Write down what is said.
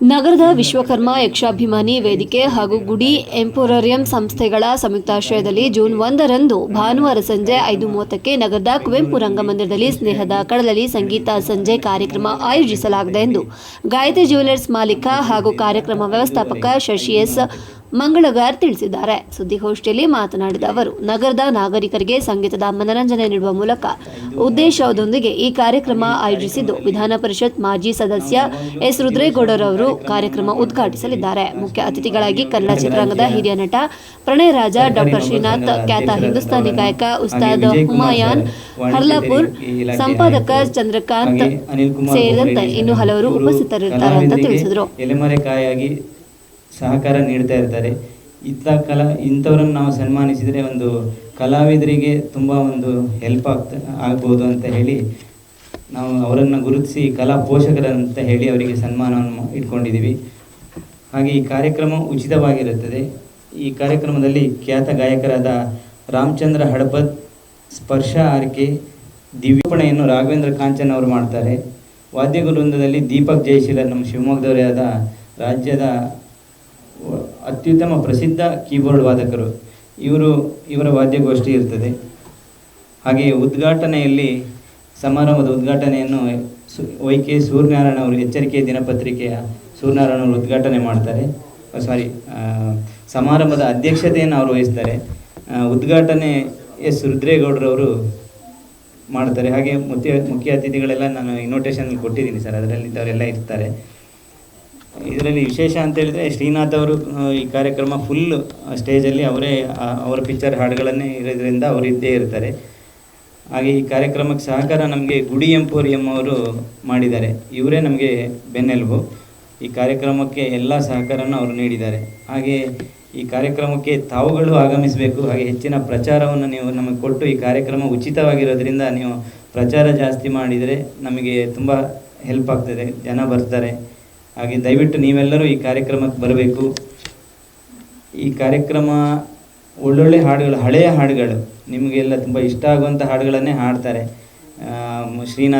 ನಗರದ ವಿಶ್ವಕರ್ಮ ಯಕ್ಷಾಭಿಮಾನಿ ವೇದಿಕೆ ಹಾಗೂ ಗುಡಿ ಎಂಪೋರರಿಯಂ ಸಂಸ್ಥೆಗಳ ಸಂಯುಕ್ತಾಶ್ರಯದಲ್ಲಿ ಜೂನ್ ಒಂದರಂದು ಭಾನುವಾರ ಸಂಜೆ ಐದು ಮೂವತ್ತಕ್ಕೆ ನಗರದ ಕುವೆಂಪು ರಂಗಮಂದಿರದಲ್ಲಿ ಸ್ನೇಹದ ಕಡಲಲ್ಲಿ ಸಂಗೀತ ಸಂಜೆ ಕಾರ್ಯಕ್ರಮ ಆಯೋಜಿಸಲಾಗಿದೆ ಎಂದು ಗಾಯತ್ರಿ ಜ್ಯುವೆಲರ್ಸ್ ಮಾಲೀಕ ಹಾಗೂ ಕಾರ್ಯಕ್ರಮ ವ್ಯವಸ್ಥಾಪಕ ಶಶಿ ಎಸ್ ಮಂಗಳಗಾರ್ ತಿಳಿಸಿದ್ದಾರೆ. ಸುದ್ದಿಗೋಷ್ಠಿಯಲ್ಲಿ ಮಾತನಾಡಿದ ಅವರು, ನಗರದ ನಾಗರಿಕರಿಗೆ ಸಂಗೀತದ ಮನರಂಜನೆ ನೀಡುವ ಮೂಲಕ ಉದ್ದೇಶದೊಂದಿಗೆ ಈ ಕಾರ್ಯಕ್ರಮ ಆಯೋಜಿಸಿದ್ದು ವಿಧಾನ ಪರಿಷತ್ ಮಾಜಿ ಸದಸ್ಯ ಎಸ್ ರುದ್ರೇಗೌಡರವರು ಕಾರ್ಯಕ್ರಮ ಉದ್ಘಾಟಿಸಲಿದ್ದಾರೆ. ಮುಖ್ಯ ಅತಿಥಿಗಳಾಗಿ ಕನ್ನಡ ಚಿತ್ರರಂಗದ ಹಿರಿಯ ನಟ ಪ್ರಣಯ್ ರಾಜ ಡಾಕ್ಟರ್ ಶ್ರೀನಾಥ್, ಖ್ಯಾತ ಹಿಂದೂಸ್ತಾನಿ ಗಾಯಕ ಉಸ್ತಾದ್ ಹುಮಾಯಾನ್, ಹರ್ಲಾಪುರ್ ಸಂಪಾದಕ ಚಂದ್ರಕಾಂತ್ ಸೇರಿದಂತೆ ಇನ್ನು ಹಲವರು ಉಪಸ್ಥಿತರಿರುತ್ತಾರೆ ಅಂತ ತಿಳಿಸಿದರು. ಸಹಕಾರ ನೀಡ್ತಾ ಇರ್ತಾರೆ. ಇಂಥ ಕಲಾ, ಇಂಥವ್ರನ್ನು ನಾವು ಸನ್ಮಾನಿಸಿದರೆ ಒಂದು ಕಲಾವಿದರಿಗೆ ತುಂಬ ಒಂದು ಹೆಲ್ಪ್ ಆಗ್ತಾ, ಆಗ್ಬೋದು ಅಂತ ಹೇಳಿ ನಾವು ಅವರನ್ನು ಗುರುತಿಸಿ ಕಲಾ ಪೋಷಕರಂತ ಹೇಳಿ ಅವರಿಗೆ ಸನ್ಮಾನವನ್ನು ಇಟ್ಕೊಂಡಿದ್ದೀವಿ. ಹಾಗೆ ಈ ಕಾರ್ಯಕ್ರಮ ಉಚಿತವಾಗಿರುತ್ತದೆ. ಈ ಕಾರ್ಯಕ್ರಮದಲ್ಲಿ ಖ್ಯಾತ ಗಾಯಕರಾದ ರಾಮಚಂದ್ರ ಹಡಪದ್, ಸ್ಪರ್ಶ ಆರ್ಕೆ ದಿವ್ಯಪಣೆಯನ್ನು ರಾಘವೇಂದ್ರ ಕಾಂಚನ್ ಅವರು ಮಾಡ್ತಾರೆ. ವಾದ್ಯವೃಂದದಲ್ಲಿ ದೀಪಕ್ ಜಯಶೀಲ ನಮ್ಮ ಶಿವಮೊಗ್ಗದವರೇ ಆದ ರಾಜ್ಯದ ಅತ್ಯುತ್ತಮ ಪ್ರಸಿದ್ಧ ಕೀಬೋರ್ಡ್ ವಾದಕರು. ಇವರು ಇವರ ವಾದ್ಯಗೋಷ್ಠಿ ಇರ್ತದೆ. ಹಾಗೆ ಉದ್ಘಾಟನೆಯಲ್ಲಿ, ಸಮಾರಂಭದ ಉದ್ಘಾಟನೆಯನ್ನು ಸು- ವೈ ಕೆ ಸೂರ್ಯನಾರಾಯಣ ಅವರು ಎಚ್ಚರಿಕೆ ದಿನಪತ್ರಿಕೆಯ ಸೂರ್ಯನಾರಾಯಣ ಅವರು ಉದ್ಘಾಟನೆ ಮಾಡ್ತಾರೆ. ಸಾರಿ ಸಮಾರಂಭದ ಅಧ್ಯಕ್ಷತೆಯನ್ನು ಅವರು ವಹಿಸ್ತಾರೆ. ಉದ್ಘಾಟನೆ ಎಸ್. ರುದ್ರೇಗೌಡರವರು ಮಾಡ್ತಾರೆ. ಹಾಗೆ ಮುಖ್ಯ ಮುಖ್ಯ ಅತಿಥಿಗಳೆಲ್ಲ ನಾನು ಇನ್ವಿಟೇಷನ್ ಕೊಟ್ಟಿದ್ದೀನಿ ಸರ್. ಅದರಲ್ಲಿ ಅವರೆಲ್ಲ ಇರ್ತಾರೆ. ಇದರಲ್ಲಿ ವಿಶೇಷ ಅಂತ ಹೇಳಿದ್ರೆ ಶ್ರೀನಾಥ್ ಅವರು ಈ ಕಾರ್ಯಕ್ರಮ ಫುಲ್ ಸ್ಟೇಜಲ್ಲಿ ಅವರೇ ಅವರ ಪಿಕ್ಚರ್ ಹಾಡುಗಳನ್ನೇ ಇರೋದ್ರಿಂದ ಅವರು ಇದ್ದೇ ಇರ್ತಾರೆ. ಹಾಗೆ ಈ ಕಾರ್ಯಕ್ರಮಕ್ಕೆ ಸಹಕಾರ ನಮಗೆ ಗುಡಿ ಎಂಪೋರಿಯಂ ಅವರು ಮಾಡಿದ್ದಾರೆ. ಇವರೇ ನಮಗೆ ಬೆನ್ನೆಲುಬು. ಈ ಕಾರ್ಯಕ್ರಮಕ್ಕೆ ಎಲ್ಲ ಸಹಕಾರವನ್ನು ಅವರು ನೀಡಿದ್ದಾರೆ. ಹಾಗೆ ಈ ಕಾರ್ಯಕ್ರಮಕ್ಕೆ ತಾವುಗಳು ಆಗಮಿಸಬೇಕು, ಹಾಗೆ ಹೆಚ್ಚಿನ ಪ್ರಚಾರವನ್ನು ನೀವು ನಮಗೆ ಕೊಟ್ಟು ಈ ಕಾರ್ಯಕ್ರಮ ಉಚಿತವಾಗಿರೋದ್ರಿಂದ ನೀವು ಪ್ರಚಾರ ಜಾಸ್ತಿ ಮಾಡಿದರೆ ನಮಗೆ ತುಂಬ ಹೆಲ್ಪ್ ಆಗ್ತದೆ. ಜನ ಬರ್ತಾರೆ. ಹಾಗೆ ದಯವಿಟ್ಟು ನೀವೆಲ್ಲರೂ ಈ ಕಾರ್ಯಕ್ರಮಕ್ಕೆ ಬರಬೇಕು. ಈ ಕಾರ್ಯಕ್ರಮ ಒಳ್ಳೊಳ್ಳೆ ಹಾಡುಗಳು, ಹಳೆಯ ಹಾಡುಗಳು, ನಿಮಗೆಲ್ಲ ತುಂಬ ಇಷ್ಟ ಆಗುವಂಥ ಹಾಡುಗಳನ್ನೇ ಹಾಡ್ತಾರೆ. ಶ್ರೀನಾಥ್